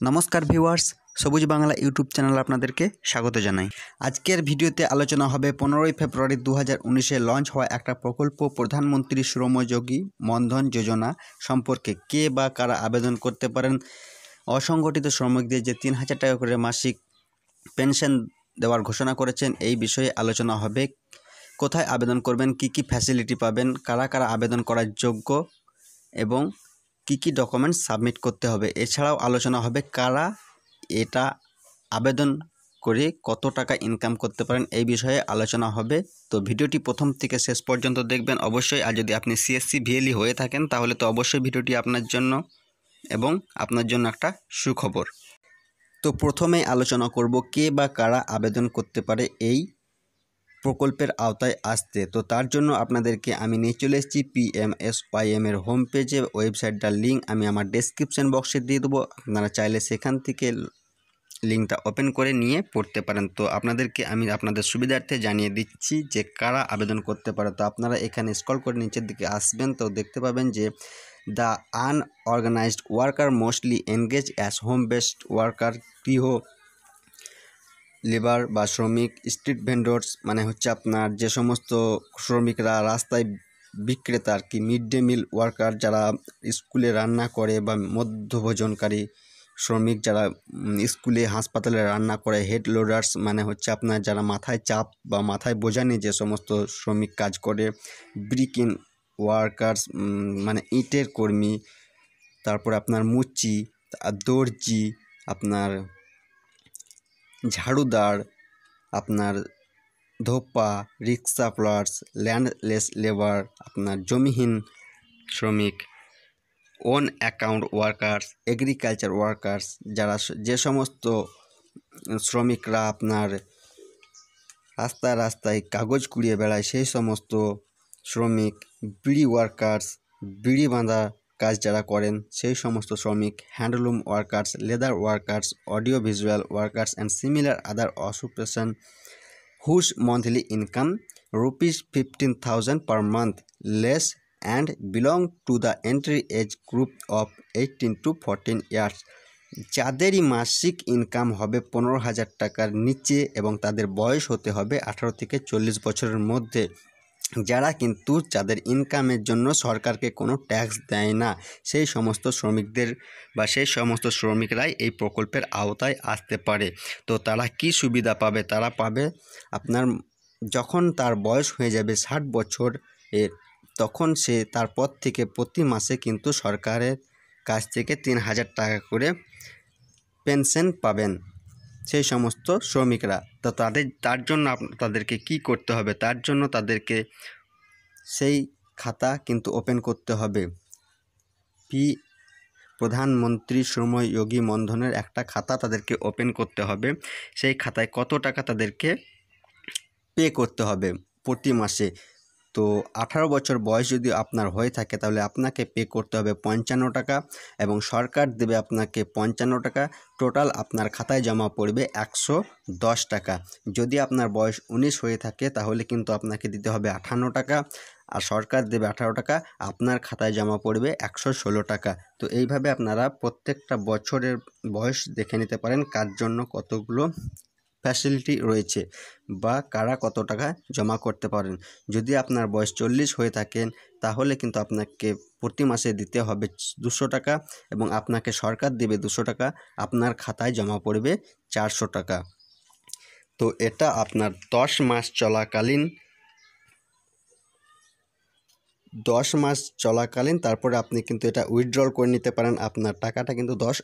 নমস্কার ভিউয়ার্স, সবুজ Bangla YouTube channel আপনাদেরকে স্বাগত জানাই। আজকের ভিডিওতে আলোচনা হবে পনেরোই ফেব্রুয়ারি দু হাজার লঞ্চ হওয়া একটা প্রকল্প প্রধানমন্ত্রী শ্রমযোগী মন্ধন যোজনা সম্পর্কে কে বা কারা আবেদন করতে পারেন। অসংগঠিত শ্রমিকদের যে তিন হাজার টাকা করে মাসিক পেনশন দেওয়ার ঘোষণা করেছেন, এই বিষয়ে আলোচনা হবে। কোথায় আবেদন করবেন, কি কি ফ্যাসিলিটি পাবেন, কারা কারা আবেদন করার যোগ্য এবং কি কি ডকুমেন্টস সাবমিট করতে হবে? এছাড়াও আলোচনা হবে কারা এটা আবেদন করে কত টাকা ইনকাম করতে পারেন এই বিষয়ে আলোচনা হবে। তো ভিডিওটি প্রথম থেকে শেষ পর্যন্ত দেখবেন। অবশ্যই আর যদি আপনি সিএসসি ভিএলই হয়ে থাকেন, তাহলে তো অবশ্যই ভিডিওটি আপনার জন্য এবং আপনার জন্য একটা সুখবর। তো প্রথমে আলোচনা করব কে বা কারা আবেদন করতে পারে এই প্রকল্পের আওতায় আসতে। তো তার জন্য আপনাদেরকে আমি নিয়ে চলে এসেছি পিএমএসওয়াইএম এর হোম পেজে ওয়েবসাইটটার লিঙ্ক আমি আমার ডেসক্রিপশন বক্সে দিয়ে দেবো। আপনারা চাইলে সেখান থেকে লিঙ্কটা ওপেন করে নিয়ে পড়তে পারেন। তো আপনাদেরকে আমি আপনাদের সুবিধার্থে জানিয়ে দিচ্ছি যে কারা আবেদন করতে পারে। তো আপনারা এখানে স্কল করে নিচের দিকে আসবেন। তো দেখতে পাবেন যে the unorganised worker mostly engage as home based worker গৃহ লেবার বা শ্রমিক, স্ট্রিট ভেন্ডর্স মানে হচ্ছে আপনার যে সমস্ত শ্রমিকরা রাস্তায় বিক্রেতা আর কি, মিড ডে মিল ওয়ার্কার যারা স্কুলে রান্না করে বা মধ্যভোজনকারী শ্রমিক যারা স্কুলে, হাসপাতালে রান্না করে, হেড লোডার্স মানে হচ্ছে আপনার যারা মাথায় চাপ বা মাথায় বোঝা নিয়ে যে সমস্ত শ্রমিক কাজ করে, ব্রিক ইন ওয়ার্কার্স মানে ইটের কর্মী, তারপর আপনার মুচি, দর্জি, আপনার ঝাড়ুদার, আপনার ধোপা, রিক্সা প্লার্স ল্যান্ডলেস লেবার, আপনার জমিহীন শ্রমিক, own account workers, agriculture workers, যারা যে সমস্ত শ্রমিকরা আপনার রাস্তায় রাস্তায় কাগজ কুড়িয়ে বেড়ায়, সেই সমস্ত শ্রমিক, বিড়ি ওয়ার্কার্স, বিড়ি বাঁধা কাজ যারা করেন, সেই সমস্ত শ্রমিক, handloom workers, leather workers, audio visual workers and similar other occupation whose monthly income rupees fifteen thousand per month less and belong to the entry age group of eighteen to fourteen years যাদেরই মাসিক income হবে পনেরো হাজার টাকার নিচে এবং তাদের বয়স হতে হবে আঠারো থেকে চল্লিশ বছরের মধ্যে। যারা কিন্তু যাদের ইনকামের জন্য সরকারকে কোনো ট্যাক্স দেয় না, সেই সমস্ত শ্রমিকদের বা সেই সমস্ত শ্রমিকরাই এই প্রকল্পের আওতায় আসতে পারে। তো তারা কি সুবিধা পাবে? তারা পাবে আপনার যখন তার বয়স হয়ে যাবে ষাট বছর এর, তখন সে তারপর থেকে প্রতি মাসে কিন্তু সরকারের কাছ থেকে তিন হাজার টাকা করে পেনশন পাবেন। সেই সমস্ত শ্রমিকরা। তো তাদের, তার জন্য তাদেরকে কি করতে হবে? তার জন্য তাদেরকে সেই খাতা কিন্তু ওপেন করতে হবে। পি, প্রধানমন্ত্রী শ্রমযোগী মন্ধনের একটা খাতা তাদেরকে ওপেন করতে হবে। সেই খাতায় কত টাকা তাদেরকে পে করতে হবে প্রতি মাসে? তো আঠারো বছর বয়স যদি আপনার হয়ে থাকে, তাহলে আপনাকে পে করতে হবে পঞ্চান্ন টাকা এবং সরকার দেবে আপনাকে পঞ্চান্ন টাকা। টোটাল আপনার খাতায় জমা পড়বে একশো দশ টাকা। যদি আপনার বয়স উনিশ হয়ে থাকে, তাহলে কিন্তু আপনাকে দিতে হবে আঠান্ন টাকা। আর সরকার দেবে আঠারো টাকা, আপনার খাতায় জমা পড়বে একশো ষোলো টাকা। তো এইভাবে আপনারা প্রত্যেকটা বছরের বয়স দেখে নিতে পারেন কার জন্য কতগুলো ফ্যাসিলিটি রয়েছে বা কারা কত টাকা জমা করতে পারেন। যদি আপনার বয়স চল্লিশ হয়ে থাকেন, তাহলে কিন্তু আপনাকে প্রতি মাসে দিতে হবে দুশো টাকা এবং আপনাকে সরকার দেবে দুশো টাকা। আপনার খাতায় জমা পড়বে চারশো টাকা। তো এটা আপনার দশ মাস চলাকালীন, দশ মাস চলাকালীন, তারপরে আপনি কিন্তু এটা উইথড্রল করে নিতে পারেন। আপনার টাকাটা কিন্তু দশ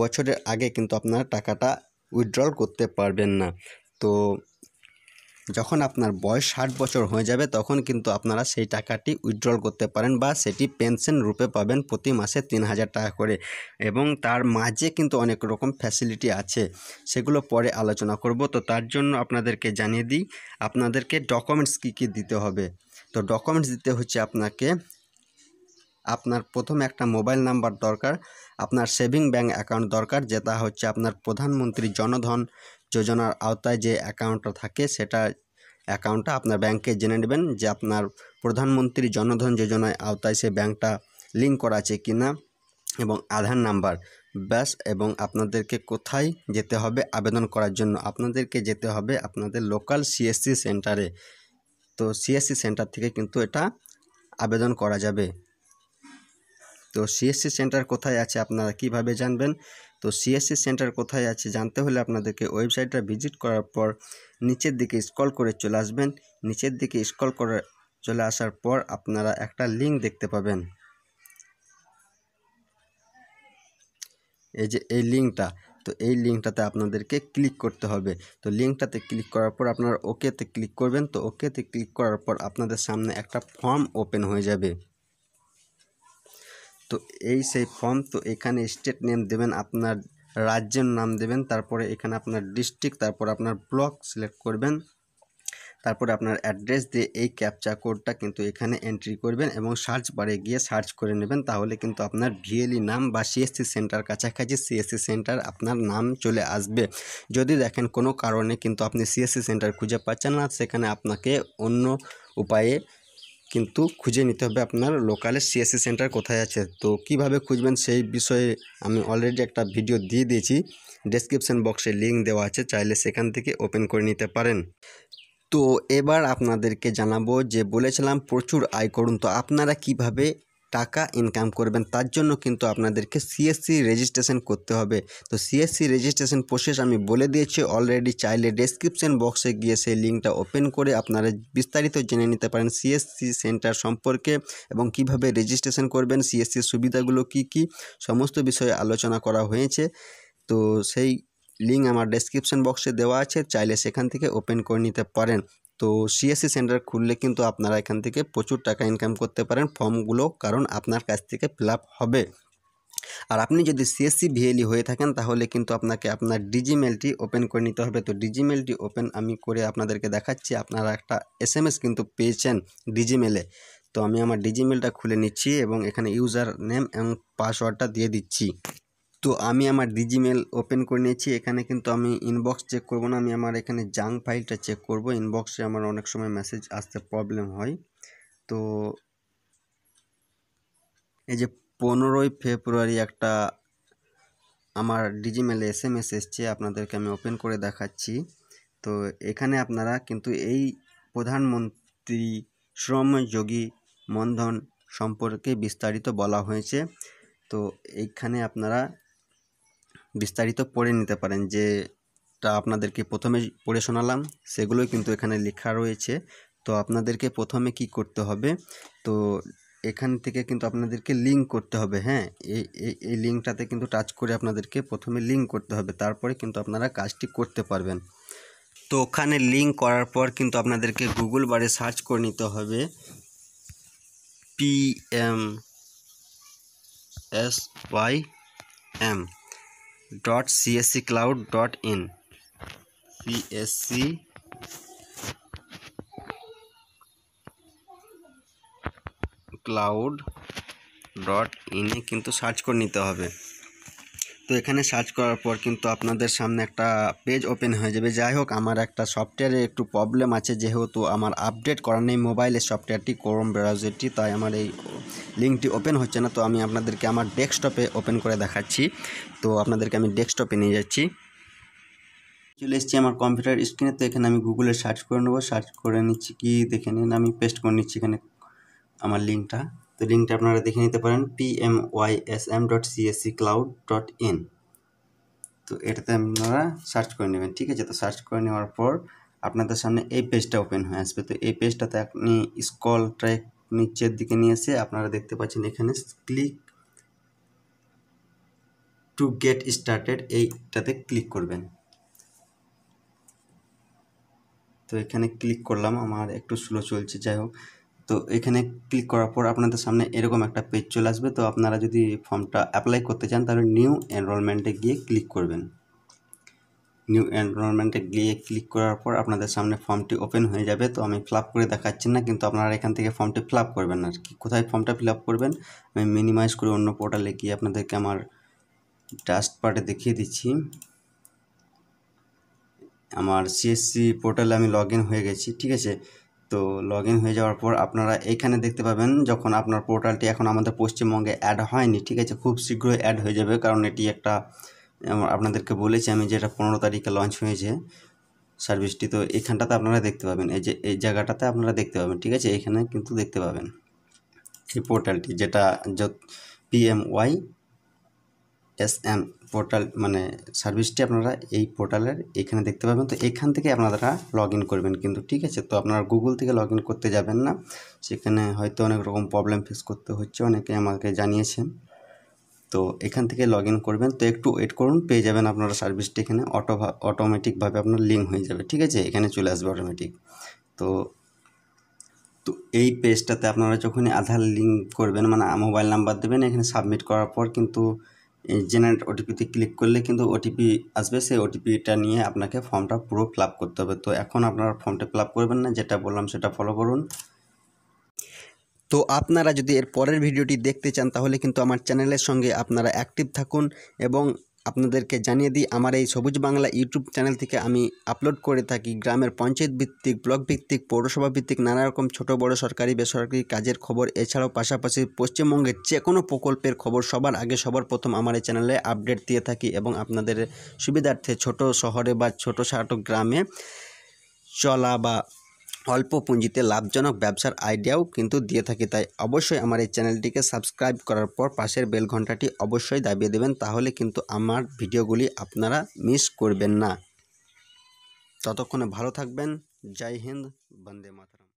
বছরের আগে কিন্তু আপনার টাকাটা উইথড্রল করতে পারবেন না। তো যখন আপনার বয়স ষাট বছর হয়ে যাবে, তখন কিন্তু আপনারা সেই টাকাটি উইথড্রল করতে পারেন বা সেটি পেনশন রূপে পাবেন প্রতি মাসে তিন হাজার টাকা করে। এবং তার মাঝে কিন্তু অনেক রকম ফ্যাসিলিটি আছে, সেগুলো পরে আলোচনা করব। তো তার জন্য আপনাদেরকে জানিয়ে দিই, আপনাদেরকে ডকুমেন্টস কী কী দিতে হবে? তো ডকুমেন্টস দিতে হচ্ছে আপনাকে আপনার প্রথম একটা মোবাইল নাম্বার দরকার, আপনার সেভিং ব্যাঙ্ক অ্যাকাউন্ট দরকার, যেটা হচ্ছে আপনার প্রধানমন্ত্রী জনধন যোজনার আওতায় যে অ্যাকাউন্টটা থাকে, সেটা অ্যাকাউন্টটা আপনার ব্যাংকে জেনে নেবেন যে আপনার প্রধানমন্ত্রী জনধন যোজনায় আওতায় সে ব্যাংকটা লিঙ্ক করা আছে কি না এবং আধার নাম্বার। ব্যাস, এবং আপনাদেরকে কোথায় যেতে হবে আবেদন করার জন্য? আপনাদেরকে যেতে হবে আপনাদের লোকাল সিএসসি সেন্টারে। তো সিএসসি সেন্টার থেকে কিন্তু এটা আবেদন করা যাবে। তো সিএসসি সেন্টার কোথায় আছে আপনারা কীভাবে জানবেন? তো সিএসসি সেন্টার কোথায় আছে জানতে হলে আপনাদেরকে ওয়েবসাইটটা ভিজিট করার পর নিচের দিকে স্ক্রল করে চলে আসবেন। নিচের দিকে স্ক্রল করে চলে আসার পর আপনারা একটা লিঙ্ক দেখতে পাবেন। এই যে এই লিঙ্কটা তো এই লিঙ্কটাতে আপনাদেরকে ক্লিক করতে হবে। তো লিঙ্কটাতে ক্লিক করার পর আপনারা ওকেতে ক্লিক করবেন। তো ওকেতে ক্লিক করার পর আপনাদের সামনে একটা ফর্ম ওপেন হয়ে যাবে। তো এই সেই ফর্ম তো এখানে স্টেট নেম দেবেন, আপনার রাজ্যের নাম দেবেন, তারপরে এখানে আপনার ডিস্ট্রিক্ট তারপর আপনার ব্লক সিলেক্ট করবেন, তারপরে আপনার অ্যাড্রেস দিয়ে এই ক্যাপচা কোডটা কিন্তু এখানে এন্ট্রি করবেন এবং সার্চ বারে গিয়ে সার্চ করে নেবেন, তাহলে কিন্তু আপনার ভিএলই নাম বা সিএসসি সেন্টার কাছাকাছি সিএসসি সেন্টার আপনার নাম চলে আসবে। যদি দেখেন কোনো কারণে কিন্তু আপনি সিএসসি সেন্টার খুঁজে পাচ্ছেন না, সেখানে আপনাকে অন্য উপায়ে কিন্তু খুঁজে নিতে হবে আপনার লোকালের সিএসসি সেন্টার কোথায় আছে। তো কীভাবে খুঁজবেন সেই বিষয়ে আমি অলরেডি একটা ভিডিও দিয়ে দিয়েছি। ডেসক্রিপশন বক্সে লিঙ্ক দেওয়া আছে, চাইলে সেখান থেকে ওপেন করে নিতে পারেন। তো এবার আপনাদেরকে জানাব যে বলেছিলাম প্রচুর আয় করুন। তো আপনারা কীভাবে টাকা ইনকাম করবেন, তার জন্য কিন্তু আপনাদেরকে সিএসসি রেজিস্ট্রেশন করতে হবে। তো সিএসসি রেজিস্ট্রেশন প্রসেস আমি বলে দিয়েছি অলরেডি চাইলে ডেসক্রিপশন বক্সে গিয়ে সেই লিঙ্কটা ওপেন করে আপনারা বিস্তারিত জেনে নিতে পারেন সিএসসি সেন্টার সম্পর্কে এবং কীভাবে রেজিস্ট্রেশন করবেন সিএসসির সুবিধাগুলো কি কি, সমস্ত বিষয়ে আলোচনা করা হয়েছে। তো সেই লিঙ্ক আমার ডেসক্রিপশন বক্সে দেওয়া আছে, চাইলে সেখান থেকে ওপেন করে নিতে পারেন। তো সিএসসি সেন্টার খুললে কিন্তু আপনারা এখান থেকে প্রচুর টাকা ইনকাম করতে পারেন ফর্মগুলো কারণ আপনার কাছ থেকে ফিল হবে। আর আপনি যদি সিএসসি ভিএলই হয়ে থাকেন, তাহলে কিন্তু আপনাকে আপনার ডিজিমেলটি ওপেন করে নিতে হবে। তো ডিজিমেলটি ওপেন আমি করে আপনাদেরকে দেখাচ্ছি। আপনারা একটা এস কিন্তু পেয়েছেন ডিজিমেলে তো আমি আমার ডিজিমেলটা খুলে নিচ্ছি এবং এখানে ইউজার নেম এবং পাসওয়ার্ডটা দিয়ে দিচ্ছি। তো আমি আমার ডিজিমেল ওপেন করে নিয়েছি। এখানে কিন্তু আমি ইনবক্স চেক করব না। আমি আমার এখানে জাং ফাইলটা চেক করব। ইনবক্সে আমার অনেক সময় মেসেজ আসতে প্রবলেম হয়। তো এই যে পনেরোই ফেব্রুয়ারি একটা আমার ডিজিমেলে এস এম এস এসছে। আপনাদেরকে আমি ওপেন করে দেখাচ্ছি। তো এখানে আপনারা কিন্তু এই প্রধানমন্ত্রী শ্রমযোগী মনধন সম্পর্কে বিস্তারিত বলা হয়েছে। তো এইখানে আপনারা বিস্তারিত পড়ে নিতে পারেন যেটা আপনাদেরকে প্রথমে পড়ে শোনালাম, সেগুলোই কিন্তু এখানে লেখা রয়েছে। তো আপনাদেরকে প্রথমে কি করতে হবে? তো এখান থেকে কিন্তু আপনাদেরকে লিঙ্ক করতে হবে হ্যাঁ? এই এই লিঙ্কটাতে কিন্তু টাচ করে আপনাদেরকে প্রথমে লিঙ্ক করতে হবে, তারপরে কিন্তু আপনারা কাজটি করতে পারবেন। তো ওখানে লিঙ্ক করার পর কিন্তু আপনাদেরকে গুগল বারে সার্চ করে নিতে হবে। P M S Y M dot CSC cloud dot in CSC cloud dot ইনে কিন্তু সার্চ করে নিতে হবে। তো এখানে সার্চ করার পর কিন্তু আপনাদের সামনে একটা পেজ ওপেন হয়ে যাবে। যাই হোক, আমার একটা সফটওয়্যারে একটু প্রবলেম আছে। যেহেতু আমার আপডেট করা নেই মোবাইলের সফটওয়্যারটি ক্রোম ব্রাউজারটি তাই আমার এই লিঙ্কটি ওপেন হচ্ছে না, তো আমি আপনাদেরকে আমার ডেস্কটপে ওপেন করে দেখাচ্ছি। তো আপনাদেরকে আমি ডেস্কটপে নিয়ে যাচ্ছি। চলে এসেছি আমার কম্পিউটার স্ক্রিনে, তো এখানে আমি গুগলে সার্চ করে নেব। সার্চ করে নিচ্ছি কি, দেখে নিন, আমি পেস্ট করে নিচ্ছি এখানে আমার লিঙ্কটা। তো লিঙ্কটা আপনারা দেখে নিতে পারেন P M Y S M dot CSC cloud dot in তো এটাতে আপনারা সার্চ করে নেবেন, ঠিক আছে? তো সার্চ করে নেওয়ার পর আপনাদের সামনে এই পেজটা ওপেন হয়ে আসবে। তো এই পেজটাতে আপনি স্কল ট্র্যাক নিচের দিকে নিয়ে এসে আপনারা দেখতে পাচ্ছেন এখানে ক্লিক টু গেট স্টার্টেড এইটাতে ক্লিক করবেন। তো এখানে ক্লিক করলাম, আমার একটু স্লো চলছে, যাই হোক। তো এখানে ক্লিক করার পর আপনাদের সামনে এরকম একটা পেজ চলে আসবে। তো আপনারা যদি ফর্মটা অ্যাপ্লাই করতে চান, তাহলে নিউ এনরোলমেন্টে গিয়ে ক্লিক করবেন। নিউ এনরোলমেন্টে গিয়ে ক্লিক করার পর আপনাদের সামনে ফর্মটি ওপেন হয়ে যাবে। তো আমি ফিল করে দেখাচ্ছি না, কিন্তু আপনারা এখান থেকে ফর্মটি ফিল করবেন আর কি। কোথায় ফর্মটা ফিল করবেন? আমি মিনিমাইজ করে অন্য পোর্টালে গিয়ে আপনাদেরকে আমার ডাস্ট পার্টে দেখিয়ে দিচ্ছি। আমার সিএসসি পোর্টালে আমি লগ হয়ে গেছি, ঠিক আছে? তো লগ হয়ে যাওয়ার পর আপনারা এখানে দেখতে পাবেন, যখন আপনার পোর্টালটি এখন আমাদের পশ্চিমবঙ্গে অ্যাড হয়নি, ঠিক আছে? খুব শীঘ্রই অ্যাড হয়ে যাবে, কারণ এটি একটা আপনাদেরকে বলেছি আমি যেটা পনেরো তারিখে লঞ্চ হয়েছে সার্ভিসটি তো এখানটাতে আপনারা দেখতে পাবেন। এই যে, এই জায়গাটাতে আপনারা দেখতে পাবেন, ঠিক আছে? এখানে কিন্তু দেখতে পাবেন এই পোর্টালটি যেটা যত PM Y S M portal মানে সার্ভিসটি আপনারা এই পোর্টালের এখানে দেখতে পাবেন। তো এখান থেকে আপনারা লগ করবেন কিন্তু, ঠিক আছে? তো আপনারা গুগল থেকে লগ করতে যাবেন না। সেখানে হয়তো অনেক রকম প্রবলেম ফেস করতে হচ্ছে, অনেকে আমাকে জানিয়েছেন। তো এখান থেকে লগ করবেন। তো একটু ওয়েট করুন, পেয়ে যাবেন আপনারা সার্ভিসটি এখানে। অটো অটোমেটিকভাবে আপনার লিঙ্ক হয়ে যাবে, ঠিক আছে? এখানে চলে আসবে অটোমেটিক তো তো এই পেজটাতে আপনারা যখনই আধার লিঙ্ক করবেন মানে মোবাইল নাম্বার দেবেন, এখানে সাবমিট করার পর কিন্তু জেনারেট ওটিপিতে ক্লিক করলে কিন্তু ওটিপি আসবে। সেই ওটিপিটা নিয়ে আপনাকে ফর্মটা পুরো ফিল করতে হবে। তো এখন আপনারা ফর্মটা ফিল করবেন না, যেটা বললাম সেটা ফলো করুন। তো আপনারা যদি এর পরের ভিডিওটি দেখতে চান, তাহলে কিন্তু আমার চ্যানেলের সঙ্গে আপনারা অ্যাক্টিভ থাকুন এবং আপনাদেরকে জানিয়ে দিই, আমার এই সবুজ বাংলা ইউটিউব চ্যানেল থেকে আমি আপলোড করে থাকি গ্রামের পঞ্চায়েত ভিত্তিক, ব্লক ভিত্তিক, পৌরসভা ভিত্তিক, নানা রকম ছোট, বড়, সরকারি, বেসরকারি কাজের খবর, এছাড়াও পাশাপাশি পশ্চিমবঙ্গের যে কোনো প্রকল্পের খবর সবার আগে, সবার প্রথম আমার এই চ্যানেলে আপডেট দিয়ে থাকি এবং আপনাদের সুবিধার্থে ছোট শহরে বা ছোটো খাটো গ্রামে চলা বা অল্প পুঁজিতে লাভজনক ব্যবসার আইডিয়াও কিন্তু দিয়ে থাকি। তাই অবশ্যই আমার এই চ্যানেলটিকে সাবস্ক্রাইব করার পর পাশের বেল ঘন্টাটি অবশ্যই দাবিয়ে দেবেন, তাহলে কিন্তু আমার ভিডিওগুলি আপনারা মিস করবেন না। ততক্ষণে ভালো থাকবেন। জয় হিন্দ, বন্দে মাতরম।